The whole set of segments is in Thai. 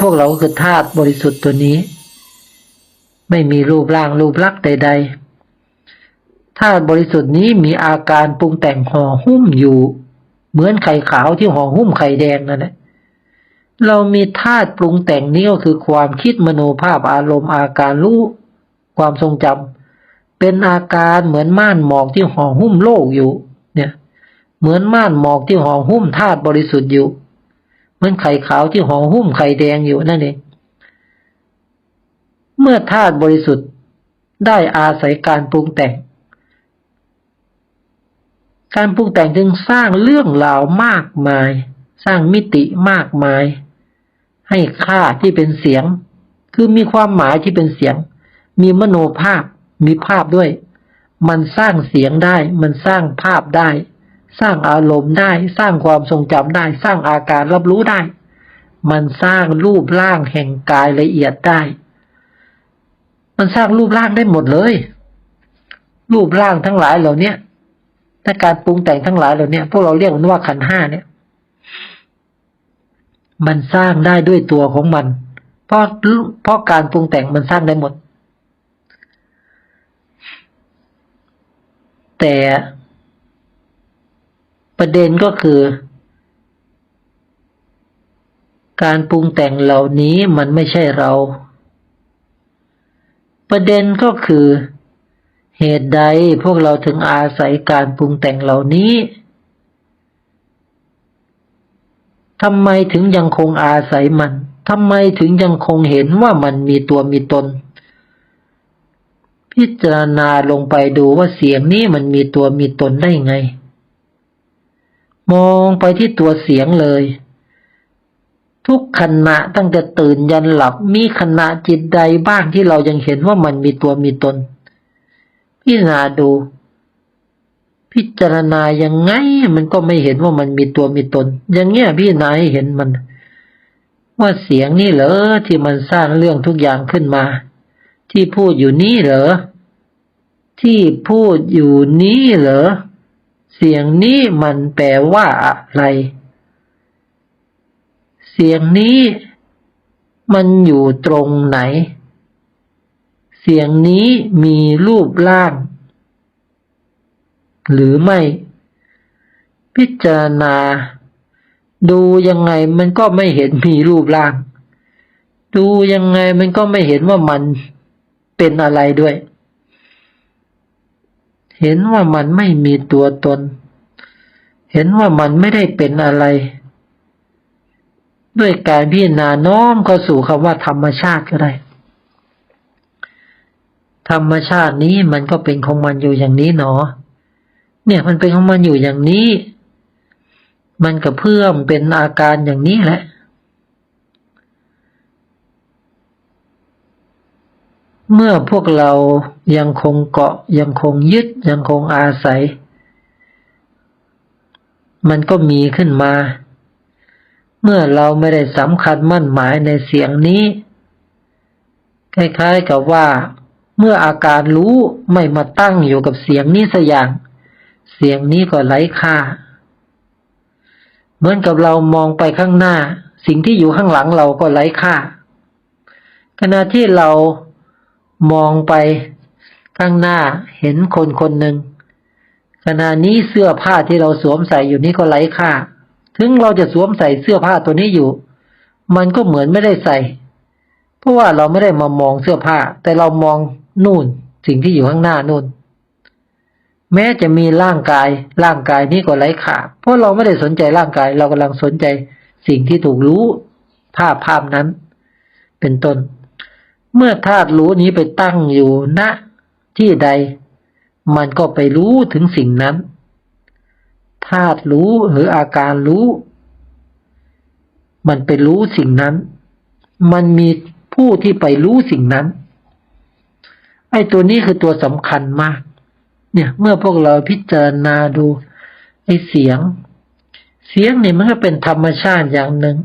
พวกเราก็คือธาตุบริสุทธิ์ตัวนี้ ไม่มีรูปร่างรูปลักษณ์ใด ๆธาตุบริสุทธิ์นี้มีอาการปรุงแต่งห่อหุ้มอยู่ เหมือนไข่ขาวที่ห่อหุ้มไข่แดงนั่นแหละเรามีธาตุปรุงแต่งนี้ก็คือความคิดมโนภาพอารมณ์อาการรู้ความทรงจำเป็นอาการเหมือนม่านหมอกที่ห่อหุ้มโลกอยู่ เนี่ย เหมือนม่านหมอกที่ห่อหุ้มธาตุบริสุทธิ์อยู่ เหมือนไข่ขาวที่ห่อหุ้มไข่แดงอยู่นั่นเองเมื่อธาตุบริสุทธิ์ได้อาศัยการปรุงแต่ง การปรุงแต่งจึงสร้างเรื่องราวมากมาย สร้างมิติมากมาย ให้ค่าที่เป็นเสียง คือมีความหมายที่เป็นเสียง มีมโนภาพ มีภาพด้วย มันสร้างเสียงได้ มันสร้างภาพได้ สร้างอารมณ์ได้ สร้างความทรงจำได้ สร้างอาการรับรู้ได้ มันสร้างรูปร่างแห่งกายละเอียดได้ มันสร้างรูปร่างได้หมดเลย รูปร่างทั้งหลายเหล่าเนี้ยถ้าการปรุงแต่งทั้งหลายเหล่าเนี้ยพวกเราเรียกมันว่าขันห้าเนี่ย มันสร้างได้ด้วยตัวของมัน เพราะเพราะการปรุงแต่งมันสร้างได้หมด แต่ ประเด็นก็คือ การปรุงแต่งเหล่านี้มันไม่ใช่เรา ประเด็นก็คือ เหตุใดพวกเราถึงอาศัยการปรุงแต่งเหล่านี้ทำไมถึงยังคงอาศัยมันทำไมถึงยังคงเห็นว่ามันมีตัวมีตน พิจารณาลงไปดูว่าเสียงนี้มันมีตัวมีตนได้ไง มองไปที่ตัวเสียงเลย ทุกขณะตั้งแต่ตื่นยันหลับมีขณะจิตใดบ้างที่เรายังเห็นว่ามันมีตัวมีตน พิจารณาดู พิจารณายังไง มันก็ไม่เห็นว่ามันมีตัวมีตน อย่างเงี้ยพี่นายเห็นมัน ว่าเสียงนี่เหรอที่มันสร้างเรื่องทุกอย่างขึ้นมา ที่พูดอยู่นี่เหรอที่พูดอยู่นี้เหรอ เสียงนี้มันแปลว่าอะไร เสียงนี้มันอยู่ตรงไหน เสียงนี้มีรูปร่าง หรือไม่ พิจารณา ดูยังไงมันก็ไม่เห็นมีรูปร่าง ดูยังไงมันก็ไม่เห็นว่ามันเป็นอะไรด้วย เห็นว่ามันไม่มีตัวตน เห็นว่ามันไม่ได้เป็นอะไร ด้วยการพิจารณาน้อมเข้าสู่คำว่าธรรมชาติก็ได้ ธรรมชาตินี้มันก็เป็นของมันอยู่อย่างนี้เนาะเนี่ยมันเป็นของมันอยู่อย่างนี้ มันกระเพื่อมเป็นอาการอย่างนี้แหละ เมื่อพวกเรายังคงเกาะยังคงยึดยังคงอาศัย มันก็มีขึ้นมา เมื่อเราไม่ได้สำคัญมั่นหมายในเสียงนี้ คล้ายๆกับว่า เมื่ออาการรู้ไม่มาตั้งอยู่กับเสียงนี้สักอย่าง เสียงนี้ก็ไร้ค่า เหมือนกับเรามองไปข้างหน้า สิ่งที่อยู่ข้างหลังเราก็ไร้ค่า ขณะที่เรา มองไปข้างหน้าเห็นคนคนหนึ่งขณะนี้เสื้อผ้าที่เราสวมใส่อยู่นี่ก็ไร้ค่า ถึงเราจะสวมใส่เสื้อผ้าตัวนี้อยู่ มันก็เหมือนไม่ได้ใส่ เพราะว่าเราไม่ได้มามองเสื้อผ้า แต่เรามองนู่นสิ่งที่อยู่ข้างหน้านู่น แม้จะมีร่างกาย ร่างกายนี้ก็ไร้ค่า เพราะเราไม่ได้สนใจร่างกาย เรากำลังสนใจสิ่งที่ถูกรู้ภาพภาพนั้น เป็นต้น เมื่อธาตุรู้นี้ไปตั้งอยู่ณที่ใด มันก็ไปรู้ถึงสิ่งนั้น ธาตุรู้หรืออาการรู้ มันไปรู้สิ่งนั้น มันมีผู้ที่ไปรู้สิ่งนั้น ไอ้ตัวนี้คือตัวสำคัญมาก เนี่ย เมื่อพวกเราพิจารณาดูไอ้เสียง เสียงเนี่ยมันก็เป็นธรรมชาติอย่างหนึ่ง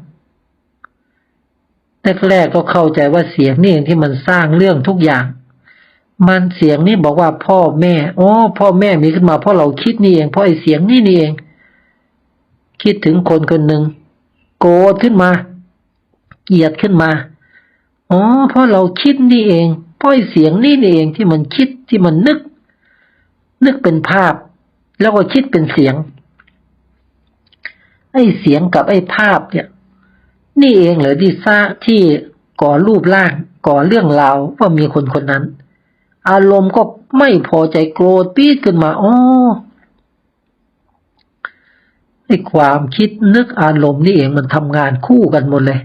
แรกๆก็เข้าใจว่าเสียงนี่เองที่มันสร้างเรื่องทุกอย่าง มันเสียงนี่บอกว่าพ่อแม่อ๋อพ่อแม่มีขึ้นมาเพราะเราคิดนี่เองเพราะไอ้เสียงนี่นี่เอง คิดถึงคนคนหนึ่งโกรธขึ้นมา เกลียดขึ้นมาอ๋อเพราะเราคิดนี่เองเพราะไอ้เสียงนี่นี่เองที่มันคิดที่มันนึก นึกเป็นภาพ แล้วก็คิดเป็นเสียงไอ้เสียงกับไอ้ภาพเนี่ย นี่เองเหรอที่ซาที่ก่อรูปร่าง ก่อเรื่องราวว่ามีคนคนนั้น อารมณ์ก็ไม่พอใจโกรธปี๊ดขึ้นมาอ๋อไอ้ความคิดนึกอารมณ์นี่เองมันทำงานคู่กันหมดเลย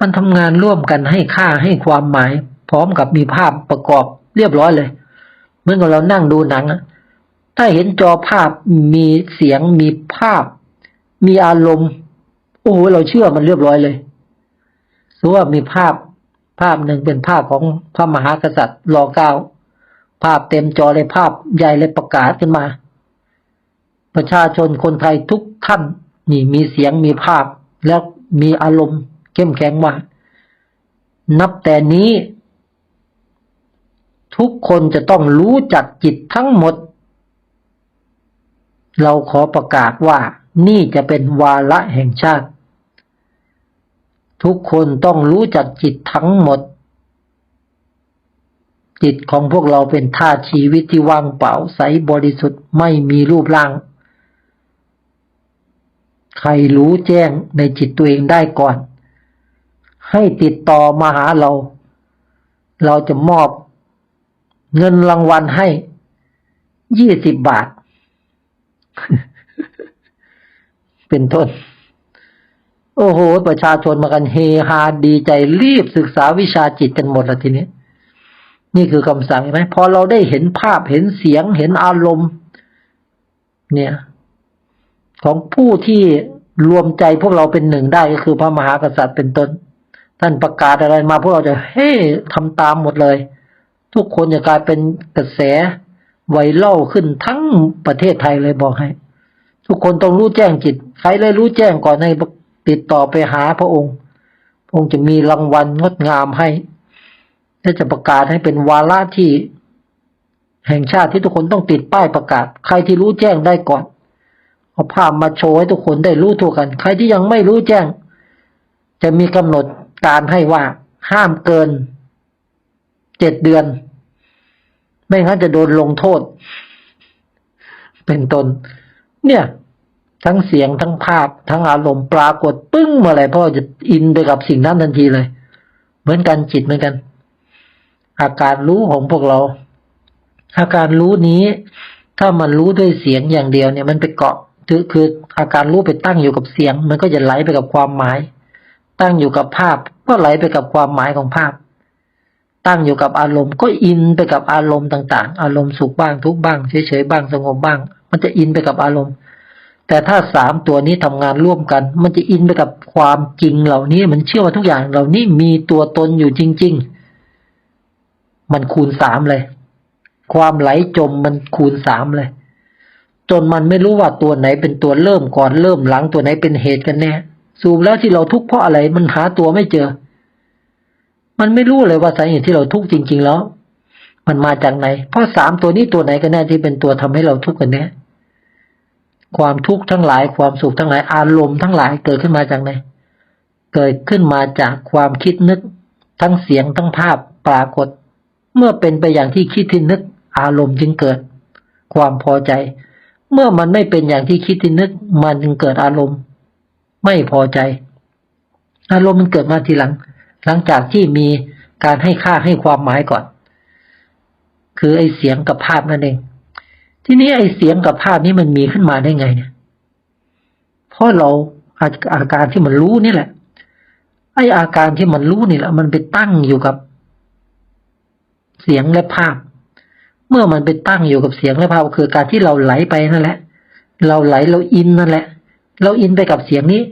มันทำงานร่วมกันให้ค่าให้ความหมาย พร้อมกับมีภาพประกอบเรียบร้อยเลยเหมือนกับเรานั่งดูหนังอะถ้าเห็นจอภาพมีเสียงมีภาพ มีอารมณ์ อ้โหเราเชื่อมันเรียบร้อยเลยสมมติว่ามีภาพภาพหนึ่งเป็นภาพของพระมหากษัตริย์รอเก้าภาพเต็มจอเลยภาพใหญ่เลยประกาศขึ้นมา ประชาชนคนไทยทุกท่านนี่มีเสียงมีภาพแล้วมีอารมณ์เข้มแข็งว่านับแต่นี้ ทุกคนจะต้องรู้จักจิตทั้งหมด เราขอประกาศว่านี่จะเป็นวาระแห่งชาติ ทุกคนต้องรู้จักจิตทั้งหมด จิตของพวกเราเป็นธาตุชีวิตที่ว่างเปล่าใสบริสุทธิ์ไม่มีรูปร่าง ใครรู้แจ้งในจิตตัวเองได้ก่อน ให้ติดต่อมาหาเรา เราจะมอบเงินรางวัลให้ยี่สิบบาท เป็นต้น โอ้โห ประชาชนมากันเฮฮาดีใจรีบศึกษาวิชาจิตกันหมดละทีนี้ นี่คือคำสั่งเห็นไหมพอเราได้เห็นภาพเห็นเสียงเห็นอารมณ์ เนี่ย ของผู้ที่รวมใจพวกเราเป็นหนึ่งได้ก็คือพระมหากษัตริย์เป็นต้น ท่านประกาศอะไรมาพวกเราจะเฮ้ทำตามหมดเลย ทุกคนจะกลายเป็นกระแสไวรัลขึ้นทั้งประเทศไทยเลยบอกให้ ทุกคนต้องรู้แจ้งจิต ใครเลยรู้แจ้งก่อนใน ติดต่อไปหาพระองค์ พระองค์จะมีรางวัลงดงามให้ และจะประกาศให้เป็นวาระที่ แห่งชาติที่ทุกคนต้องติดป้ายประกาศ ใครที่รู้แจ้งได้ก่อน เอาภาพมาโชว์ให้ทุกคนได้รู้ทั่วกัน ใครที่ยังไม่รู้แจ้ง จะมีกำหนดการให้ว่าห้ามเกินเจ็ดเดือน ไม่งั้นจะโดนลงโทษ เป็นต้นเนี่ย ทั้งเสียงทั้งภาพ ทั้งอารมณ์ปรากฏปึ้งมื่อไรพ่อจะอินไปกับสิ่งนั้นทันทีเลย เหมือนกันจิตเหมือนกัน อาการรู้ของพวกเรา อาการรู้นี้ ถ้ามันรู้ด้วยเสียงอย่างเดียวเนี่ย มันไปเกาะคือคืออาการรู้ไปตั้งอยู่กับเสียง มันก็จะไหลไปกับความหมาย ตั้งอยู่กับภาพ ก็ไหลไปกับความหมายของภาพ ตั้งอยู่กับอารมณ์ ก็อินไปกับอารมณ์ต่าง ๆ อารมณ์สุขบ้างทุกบ้างเฉยๆบ้างสงบบ้าง มันจะอินไปกับอารมณ์ แต่ถ้าสามตัวนี้ทำงานร่วมกัน มันจะอินไปกับความจริงเหล่านี้ มันเชื่อว่าทุกอย่างเหล่านี้มีตัวตนอยู่จริง ๆ มันคูณสามเลย ความไหลจมมันคูณสามเลย จนมันไม่รู้ว่าตัวไหนเป็นตัวเริ่มก่อนเริ่มหลังตัวไหนเป็นเหตุกันแน่สูบแล้วที่เราทุกข์เพราะอะไรมันหาตัวไม่เจอ มันไม่รู้เลยว่าสาเหตุที่เราทุกข์จริง ๆ แล้ว มันมาจากไหน เพราะสามตัวนี้ตัวไหนกันแน่ที่เป็นตัวทำให้เราทุกข์กันแน่ ความทุกข์ทั้งหลาย ความสุขทั้งหลาย อารมณ์ทั้งหลายเกิดขึ้นมาจากไหน เกิดขึ้นมาจากความคิดนึก ทั้งเสียงทั้งภาพปรากฏ เมื่อเป็นไปอย่างที่คิดที่นึก อารมณ์จึงเกิด ความพอใจ เมื่อมันไม่เป็นอย่างที่คิดที่นึก มันจึงเกิดอารมณ์ ไม่พอใจ อารมณ์มันเกิดมาทีหลัง หลังจากที่มีการให้ค่าให้ความหมายก่อน คือไอ้เสียงกับภาพนั่นเอง ทีนี้ไอ้เสียงกับภาพนี้มันมีขึ้นมาได้ไงเนี่ยเพราะเราอาอาการที่มันรู้นี่แหละ ไอ้อาการที่มันรู้นี่แหละ มันไปตั้งอยู่กับ เสียงและภาพ เมื่อมันไปตั้งอยู่กับเสียงและภาพก็คือการที่เราไหลไปนั่นแหละ เราไหลเราอินนั่นแหละ เราอินไปกับเสียงนี้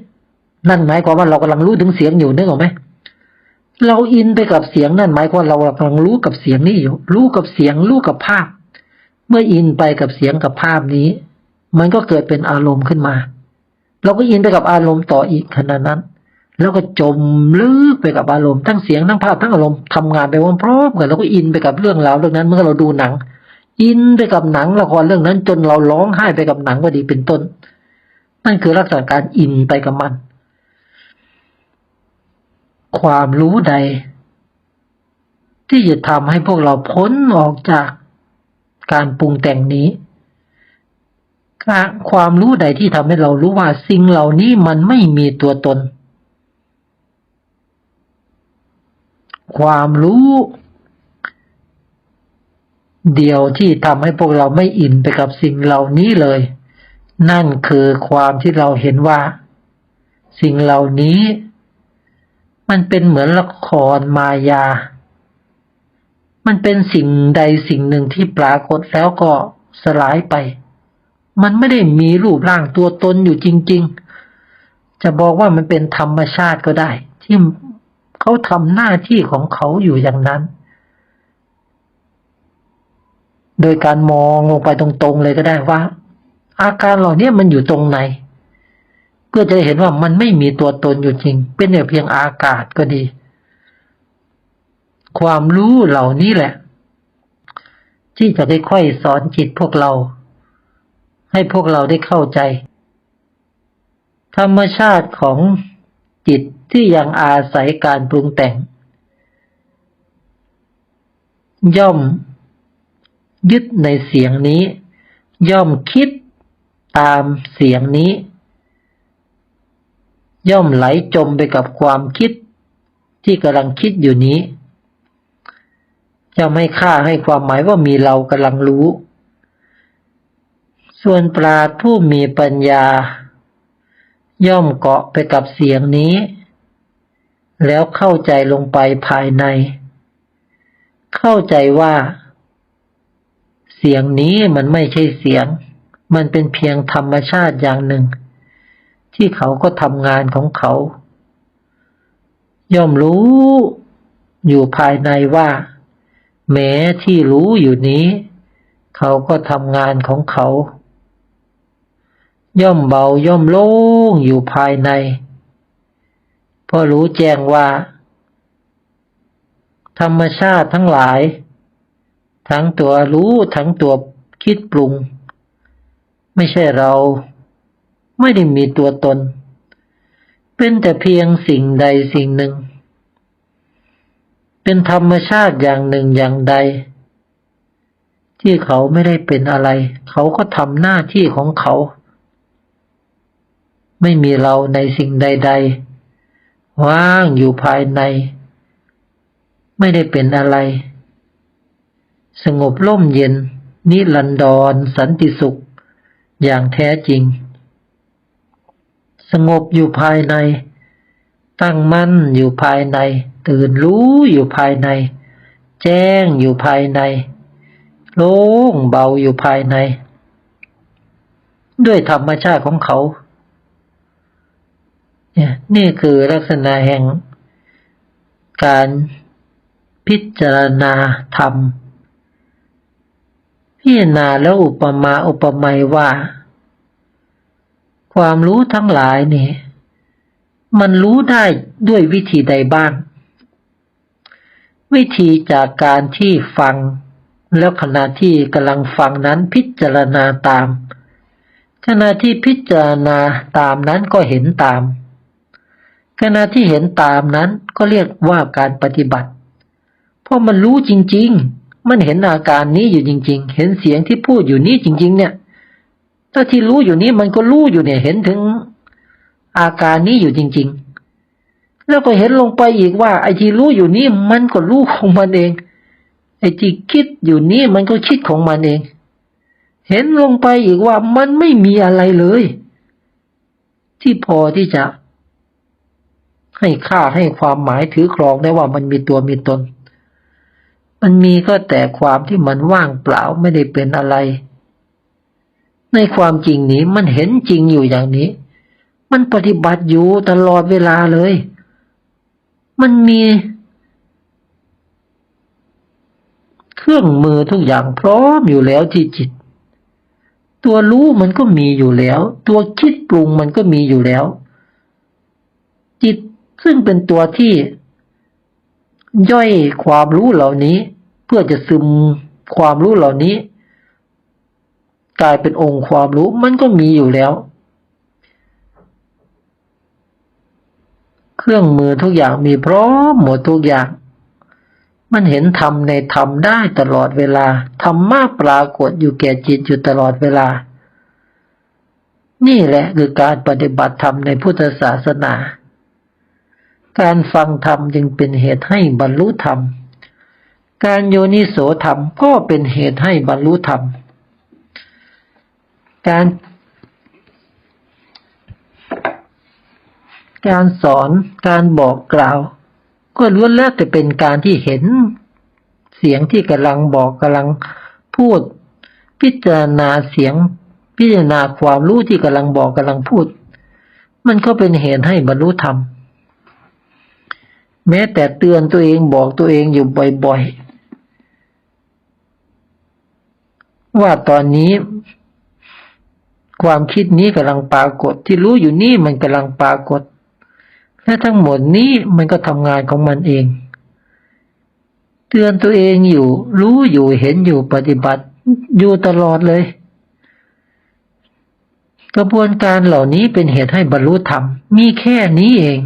นั่นหมายความว่าเรากำลังรู้ถึงเสียงอยู่นึกออกไหมเราอินไปกับเสียงนั่นหมายความว่าเรากำลังรู้กับเสียงนี้อยู่ รู้กับเสียงรู้กับภาพ เมื่ออินไปกับเสียงกับภาพนี้ มันก็เกิดเป็นอารมณ์ขึ้นมา เราก็อินไปกับอารมณ์ต่ออีกขนาดนั้น แล้วก็จมลึกไปกับอารมณ์ทั้งเสียงทั้งภาพทั้งอารมณ์ทำงานไปพร้อมๆกันแล้วก็อินไปกับเรื่องราวเรื่องนั้นเมื่อเราดูหนัง อินไปกับหนังละครเรื่องนั้น จนเราร้องไห้ไปกับหนังก็ดีเป็นต้น นั่นคือลักษณะการอินไปกับมัน ความรู้ใดที่จะทำให้พวกเราพ้นออกจาก การปรุงแต่งนี้ความรู้ใดที่ทำให้เรารู้ว่าสิ่งเหล่านี้มันไม่มีตัวตน ความรู้ เดียวที่ทำให้พวกเราไม่อินไปกับสิ่งเหล่านี้เลย นั่นคือความที่เราเห็นว่า สิ่งเหล่านี้ มันเป็นเหมือนละครมายา มันเป็นสิ่งใดสิ่งหนึ่งที่ปรากฏแล้วก็สลายไป มันไม่ได้มีรูปร่างตัวตนอยู่จริง ๆ จะบอกว่ามันเป็นธรรมชาติก็ได้ ที่เขาทำหน้าที่ของเขาอยู่อย่างนั้น โดยการมองลงไปตรงๆเลยก็ได้ว่า อาการเหล่านี้มันอยู่ตรงไหนเพื่อจะเห็นว่ามันไม่มีตัวตนอยู่จริง เป็นแต่เพียงอากาศก็ดี ความรู้เหล่านี้แหละ ที่จะได้ค่อยสอนจิตพวกเรา ให้พวกเราได้เข้าใจ ธรรมชาติของจิตที่ยังอาศัยการปรุงแต่ง ย่อมยึดในเสียงนี้ ย่อมคิดตามเสียงนี้ ย่อมไหลจมไปกับความคิดที่กำลังคิดอยู่นี้ จะไม่ค่าให้ความหมายว่ามีเรากำลังรู้ ส่วนปราดผู้มีปัญญา ย่อมเกาะไปกับเสียงนี้ แล้วเข้าใจลงไปภายใน เข้าใจว่า เสียงนี้มันไม่ใช่เสียง มันเป็นเพียงธรรมชาติอย่างหนึ่ง ที่เขาก็ทำงานของเขา ย่อมรู้อยู่ภายในว่า แม้ที่รู้อยู่นี้ เขาก็ทำงานของเขา ย่อมเบาย่อมโล่งอยู่ภายในเพราะรู้แจ้งว่า ธรรมชาติทั้งหลาย ทั้งตัวรู้ทั้งตัวคิดปรุง ไม่ใช่เรา ไม่ได้มีตัวตน เป็นแต่เพียงสิ่งใดสิ่งหนึ่ง เป็นธรรมชาติอย่างหนึ่งอย่างใด ที่เขาไม่ได้เป็นอะไร เขาก็ทำหน้าที่ของเขา ไม่มีเราในสิ่งใด ๆ ว่างอยู่ภายใน ไม่ได้เป็นอะไร สงบร่มเย็น นิรันดรสันติสุข อย่างแท้จริง สงบอยู่ภายใน ตั้งมั่นอยู่ภายใน ตื่นรู้อยู่ภายใน แจ้งอยู่ภายใน โล่งเบาอยู่ภายใน ด้วยธรรมชาติของเขาเนี่ยนี่คือลักษณะแห่ง การพิจารณาธรรม พิจารณาแล้วอุปมาอุปไมยว่า ความรู้ทั้งหลายนี่ มันรู้ได้ด้วยวิธีใดบ้าง วิธีจากการที่ฟัง แล้วขณะที่กำลังฟังนั้นพิจารณาตาม ขณะที่พิจารณาตามนั้นก็เห็นตาม ขณะที่เห็นตามนั้นก็เรียกว่าการปฏิบัติ เพราะมันรู้จริง ๆ มันเห็นอาการนี้อยู่จริง ๆ เห็นเสียงที่พูดอยู่นี้จริง ๆ เนี่ยถ้าที่รู้อยู่นี้มันก็รู้อยู่เนี่ย เห็นถึง อาการนี้อยู่จริง ๆ แล้วก็เห็นลงไปอีกว่า ไอ้ที่รู้อยู่นี้มันก็รู้ของมันเอง ไอ้ที่คิดอยู่นี้มันก็คิดของมันเอง เห็นลงไปอีกว่ามันไม่มีอะไรเลย ที่พอที่จะ ให้ค่าให้ความหมายถือครองได้ว่ามันมีตัวมีตน มันมีก็แต่ความที่มันว่างเปล่าไม่ได้เป็นอะไรในความจริงนี้มันเห็นจริงอยู่อย่างนี้ มันปฏิบัติอยู่ตลอดเวลาเลย มันมีเครื่องมือทุกอย่างพร้อมอยู่แล้วที่จิต ตัวรู้มันก็มีอยู่แล้ว ตัวคิดปรุงมันก็มีอยู่แล้ว จิตซึ่งเป็นตัวที่ ย่อยความรู้เหล่านี้ เพื่อจะซึมความรู้เหล่านี้ กลายเป็นองค์ความรู้มันก็มีอยู่แล้ว รื่องมือทุกอย่างมีพร้อมหมดทุกอย่าง มันเห็นธรรมในธรรมได้ตลอดเวลาธรรมะปรากฏอยู่แก่จิตอยู่ตลอดเวลา นี่แหละคือการปฏิบัติธรรมในพุทธศาสนา การฟังธรรมจึงเป็นเหตุให้บรรลุธรรม การโยนิโสธรรมก็เป็นเหตุให้บรรลุธรรม การ การสอน การบอกกล่าว ก็ล้วนแล้วแต่เป็นการที่เห็น เสียงที่กำลังบอกกำลังพูด พิจารณาเสียง พิจารณาความรู้ที่กำลังบอกกำลังพูด มันก็เป็นเหตุให้บรรลุธรรม แม้แต่เตือนตัวเองบอกตัวเองอยู่บ่อยๆ ว่าตอนนี้ความคิดนี้กำลังปรากฏที่รู้อยู่นี่มันกำลังปรากฏ และทั้งหมดนี้มันก็ทำงานของมันเอง เตือนตัวเองอยู่ รู้อยู่เห็นอยู่ปฏิบัติอยู่ตลอดเลย กระบวนการเหล่านี้เป็นเหตุให้บรรลุธรรม มีแค่นี้เอง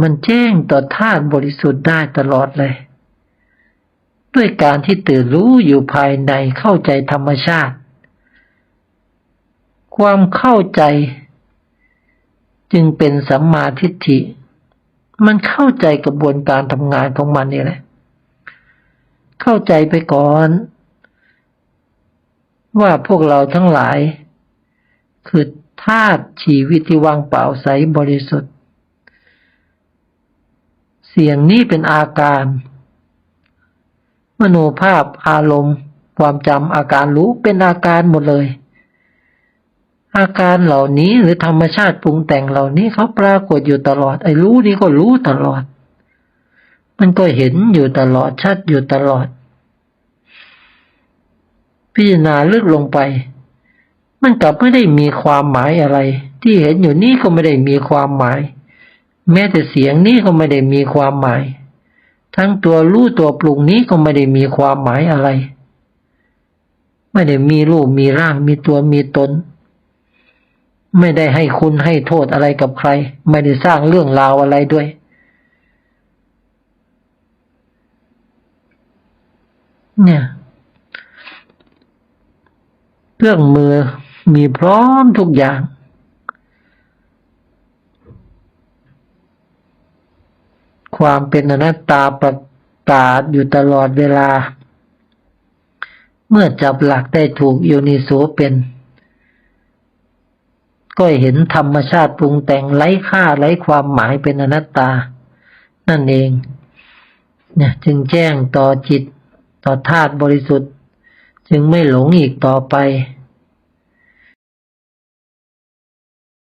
มันแจ้งต่อธาตุบริสุทธิ์ได้ตลอดเลย ด้วยการที่ตื่นรู้อยู่ภายในเข้าใจธรรมชาติ ความเข้าใจ จึงเป็นสัมมาทิฏฐิ มันเข้าใจกระบวนการทำงานของมันนี่แหละ เข้าใจไปก่อน ว่าพวกเราทั้งหลาย คือธาตุชีวิตที่ว่างเปล่าใสบริสุทธิ์ เสียงนี้เป็นอาการ มโนภาพอารมณ์ ความจำอาการรู้เป็นอาการหมดเลย อาการเหล่านี้หรือธรรมชาติปรุงแต่งเหล่านี้เขาปรากฏอยู่ตลอด ไอ้รู้นี่ก็รู้ตลอด มันก็เห็นอยู่ตลอดชัดอยู่ตลอด พิจารณาลึกลงไป มันกลับไม่ได้มีความหมายอะไร ที่เห็นอยู่นี่ก็ไม่ได้มีความหมาย แม้แต่เสียงนี้ก็ไม่ได้มีความหมาย ทั้งตัวรู้ตัวปรุงนี้ก็ไม่ได้มีความหมายอะไร ไม่ได้มีรูปมีร่างมีตัวมีตน ไม่ได้ให้คุณให้โทษอะไรกับใคร ไม่ได้สร้างเรื่องราวอะไรด้วย เนี่ย เครื่องมือมีพร้อมทุกอย่าง ความเป็นอนัตตาประกาศอยู่ตลอดเวลา เมื่อจับหลักได้ถูกโยนิโสเป็น ก็เห็นธรรมชาติปรุงแต่งไร้ค่าไร้ความหมายเป็นอนัตตา นั่นเองเนี่ยจึงแจ้งต่อจิตต่อธาตุบริสุทธิ์ จึงไม่หลงอีกต่อไป